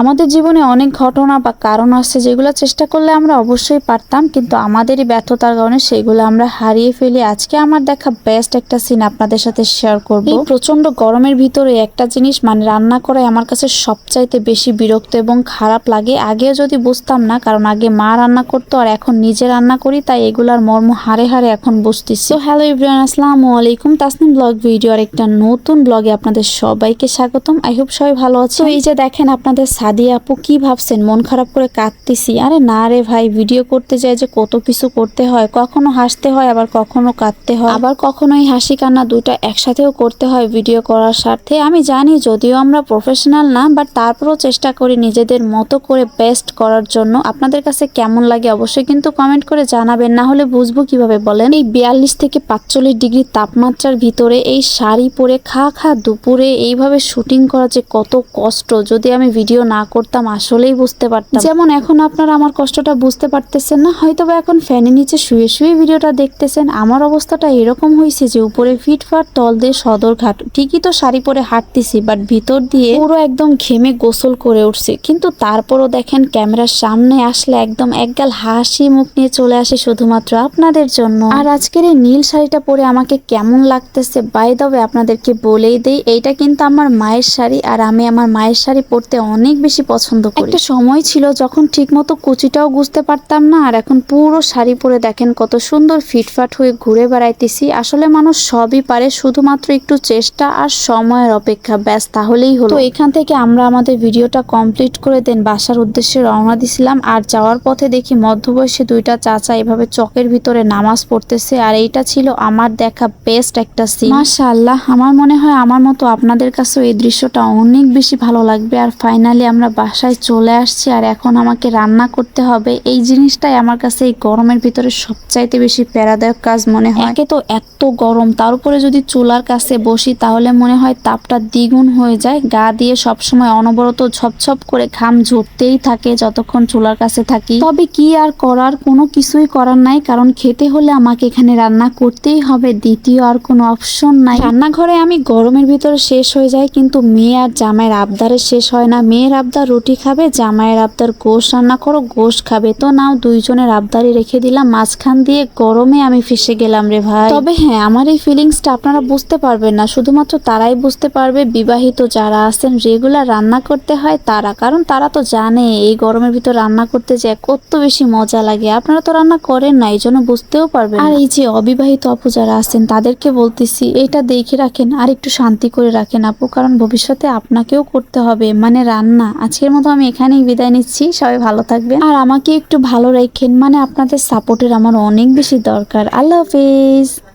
আমাদের জীবনে অনেক ঘটনা বা কারণ আছে যেগুলো চেষ্টা করলে আমরা অবশ্যই পারতাম, কিন্তু আমাদেরই ব্যর্থতার কারণে সেগুলো আমরা হারিয়ে ফেলি। আজকে আমার দেখা বেস্ট একটা সিন আপনাদের সাথে শেয়ার করব। প্রচণ্ড গরমের ভিতরে একটা জিনিস মানে রান্না করাই আমার কাছে সবচাইতে বেশি বিরক্ত এবং খারাপ লাগে। আগেও যদি বুঝতাম না, কারণ আগে মা রান্না করতো আর এখন নিজে রান্না করি, তাই এগুলার মর্ম হারে হারে এখন বুঝতেছি। তো হ্যালো ইব্রাহিম আসসালামু আলাইকুম। তাসনিম ব্লগ ভিডিও আর একটা নতুন ব্লগে আপনাদের সবাইকে স্বাগতম। আই হোপ সবাই ভালো আছে। এই যে দেখেন আপনাদের সাদিয়া আপু কি ভাবছেন? মন খারাপ করে কাঁদতেছি। আরে না রে ভাই ভিডিও করতে যায় যে কত কিছু করতে হয়। কখনো হাসতে হয়, আবার কখনো কাঁদতে হয়। আবার কখনো এই হাসি কান্না দুইটা একসাথেও করতে হয় ভিডিও করার স্বার্থে। আমি জানি যদিও আমরা প্রফেশনাল না বাট তারপরেও চেষ্টা করি নিজেদের মতো করে বেস্ট করার জন্য। আপনাদের কাছে কেমন লাগে অবশ্যই কিন্তু কমেন্ট করে জানাবেন। না হলে বুঝব কীভাবে বলেন? এই বিয়াল্লিশ থেকে পাঁচচল্লিশ ডিগ্রি তাপমাত্রার ভিতরে এই শাড়ি পরে, খা খা দুপুরে এইভাবে শুটিং করা যে কত কষ্ট। যদি আমি ভিডিও না করতাম, আসলেই বুঝতে পারতাম। যেমন এখন আপনারা আমার কষ্টটা বুঝতে পারতেছেন না হয়তো বা এখন ফ্যানের নিচে শুয়ে শুয়ে ভিডিওটা দেখতেছেন। আমার অবস্থাটা এরকম হয়েছে যে, উপরে ফিটফাট, তল দিয়ে সদরঘাট ঠিকই তো শাড়ি পরে হাঁটতেছি বাট ভিতর দিয়ে পুরো একদম ঘেমে গোসল করে উঠছে। কিন্তু তারপরও দেখেন, ক্যামেরার সামনে আসলে একদম একগাল হাসি মুখ নিয়ে চলে আসে শুধুমাত্র আপনাদের জন্য। আর আজকের এই নীল শাড়িটা পরে আমাকে কেমন লাগতেছে বাই দবে আপনাদেরকে বলেই দেই, এইটা কিন্তু আমার মায়ের শাড়ি, আর আমি আমার মায়ের শাড়ি পরতে অনেক বেশি পছন্দ করি। একটা সময় ছিল যখন ঠিকমতো কুচিটাও বুঝতে পারতাম না আর এখন পুরো শাড়ি পরে দেখেন কত সুন্দর ফিটফাট হয়ে ঘুরে বেড়াইতেছি। আসলে মানুষ সবই পারে শুধুমাত্র একটু চেষ্টা আর সময়ের অপেক্ষা ব্যাস তাহলেই হলো। তো এখান থেকে আমরা আমাদের ভিডিওটা কমপ্লিট করে দেন বাসার উদ্দেশ্যে রওনা দিছিলাম আর যাওয়ার পথে দেখি মধ্যবয়সী দুইটা চাচা এভাবে চকের ভিতরে নামাজ পড়তেছে আর এইটা ছিল আমার দেখা বেস্ট একটা সিন মাশাআল্লাহ আমার মনে হয় আমার মতো আপনাদের কাছেও এই দৃশ্যটা অনেক বেশি ভালো লাগবে আর ফাইনালি আমরা বাসায় চলে আসছি আর এখন আমাকে রান্না করতে হবে। এই জিনিসটাই আমার কাছে এই গরমের ভিতরে সবচাইতে বেশি প্যারাদায়ক কাজ মনে হয়। একে তো এত গরম, তার উপরে যদি চুলার কাছে বসি তাহলে মনে হয় তাপটা দ্বিগুণ হয়ে যায়। গা দিয়ে সবসময় অনবরত ঝপঝপ করে ঘাম ঝরতেই থাকে যতক্ষণ চুলার কাছে থাকি। তবে কি আর করার, কোনো কিছুই করার নাই, কারণ খেতে হলে আমাকে এখানে রান্না করতেই হবে, দ্বিতীয় আর কোনো অপশন নাই। রান্নাঘরে আমি গরমের ভিতরে শেষ হয়ে যায় কিন্তু মেয়ে আর জামাইয়ের আবদারে শেষ হয় না। মেয়ের আবদার রুটি খাবে, জামাইয়ের আবদার গোশ রান্না করো, গোশ খাবে। তো নাও দুইজনের আবদারই রেখে দিলাম, মাঝখান দিয়ে গরমে আমি ফেসে গেলাম রে ভাই। তবে হ্যাঁ আমার এই ফিলিংসটা আপনারা বুঝতে পারবেন না, শুধুমাত্র তারাই বুঝতে পারবে, বিবাহিত যারা আছেন রেগুলার রান্না করতে হয় তারা। কারণ তারা তো জানে, এই গরমের ভিতর রান্না করতে যে কত বেশি মজা লাগে। আপনারা তো রান্না করেন না, এই জন্য বুঝতেও পারবেন আর এই যে অবিবাহিত আপু যারা আছেন, তাদেরকে বলতেছি, এটা দেখে রাখেন, আর একটু শান্তি করে রাখেন আপু, কারণ ভবিষ্যতে আপনাকেও করতে হবে। মানে রান্না আজকের মতো আমি এখানেই বিদায় নিচ্ছি। সবাই ভালো থাকবেন। আর আমাকে একটু ভালো রেখেন মানে আপনাদের সাপোর্টের আমার অনেক বেশি দরকার। আল্লাহ হাফেজ।